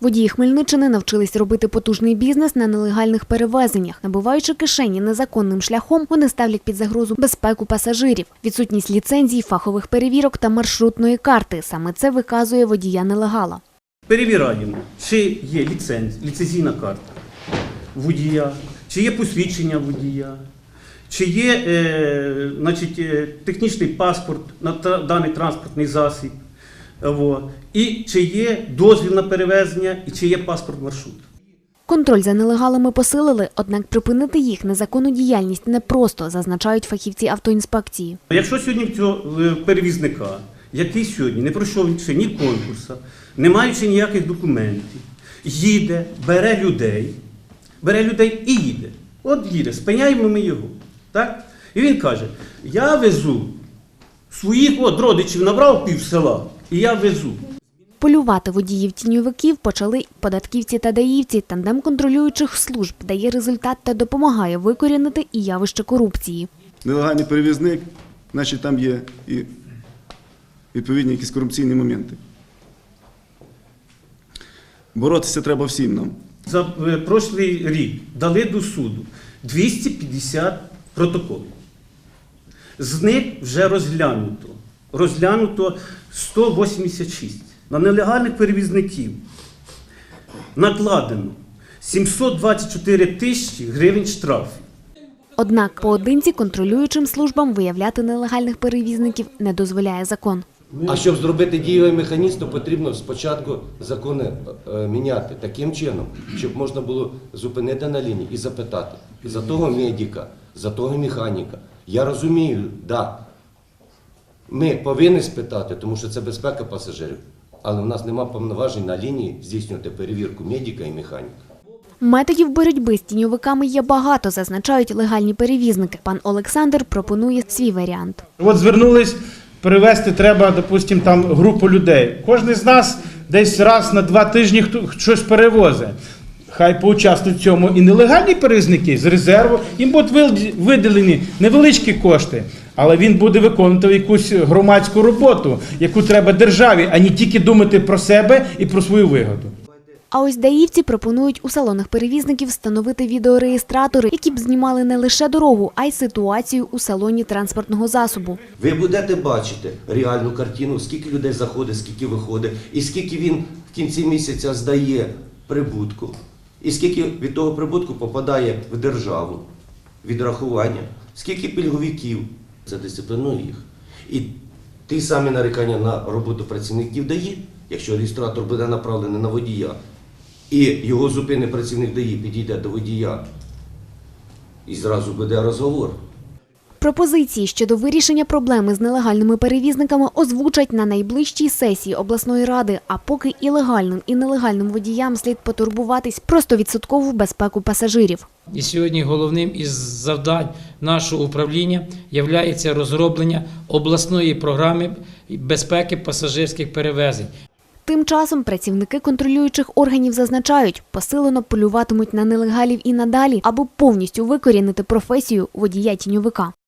Водії Хмельниччини навчились робити потужний бізнес на нелегальних перевезеннях. Набиваючи кишені незаконним шляхом, вони ставлять під загрозу безпеку пасажирів, відсутність ліцензій, фахових перевірок та маршрутної карти. Саме це виказує водія нелегала. Перевіряємо, чи є ліценз, ліцензійна карта водія, чи є посвідчення водія, чи є е, значить, е, технічний паспорт на даний транспортний засіб, і чи є дозвіл на перевезення, і чи є паспорт маршруту. Контроль за нелегалами посилили, однак припинити їх незаконну діяльність непросто, зазначають фахівці автоінспекції. Якщо сьогодні цього е, перевізника, який сьогодні не пройшов ще ні конкурсу, не маючи ніяких документів, їде, бере людей, бере людей і їде. От їде, спиняємо ми його. Так? І він каже: я везу своїх от родичів набрав пів села, і я везу. Полювати водіїв тіньовиків почали податківці та даївці. Тандем контролюючих служб дає результат та допомагає викорінити і явище корупції. нелегальний перевізник, значить там є і відповідні якісь корупційні моменти. Боротися треба всім нам. За е, прошлий рік дали до суду 250 протоколів. З них вже розглянуто. Розглянуто 186. На нелегальних перевізників накладено 724 тисячі гривень штрафів. Однак поодинці контролюючим службам виявляти нелегальних перевізників не дозволяє закон. А щоб зробити дієвий механізм, то потрібно спочатку закони е, міняти таким чином, щоб можна було зупинити на лінії і запитати за того медика, за того механіка. Я розумію, да, ми повинні спитати, тому що це безпека пасажирів, але в нас немає повноважень на лінії здійснювати перевірку медика і механіка. Методів боротьби з тіньовиками є багато, зазначають легальні перевізники. Пан Олександр пропонує свій варіант. От звернулись, перевезти треба, допустимо, там групу людей. Кожен з нас десь раз на два тижні хто щось перевозить. Хай поучаствують в цьому і нелегальні перевізники з резерву. Їм будуть виділені невеличкі кошти, але він буде виконувати якусь громадську роботу, яку треба державі, а не тільки думати про себе і про свою вигоду. А ось даївці пропонують у салонах перевізників встановити відеореєстратори, які б знімали не лише дорогу, а й ситуацію у салоні транспортного засобу. Ви будете бачити реальну картину, скільки людей заходить, скільки виходить, і скільки він в кінці місяця здає прибутку, і скільки від того прибутку попадає в державу, відрахування, скільки пільговиків задисциплінує їх. І ті самі нарікання на роботу працівників дає, якщо реєстратор буде направлений на водія, і його зупини працівник дає, підійде до водія, і зразу буде розговор. Пропозиції щодо вирішення проблеми з нелегальними перевізниками озвучать на найближчій сесії обласної ради. А поки і легальним, і нелегальним водіям слід потурбуватись про 100% безпеку пасажирів. І сьогодні головним із завдань нашого управління є розроблення обласної програми безпеки пасажирських перевезень. Тим часом працівники контролюючих органів зазначають, посилено полюватимуть на нелегалів і надалі, аби повністю викорінити професію водія тіньовика.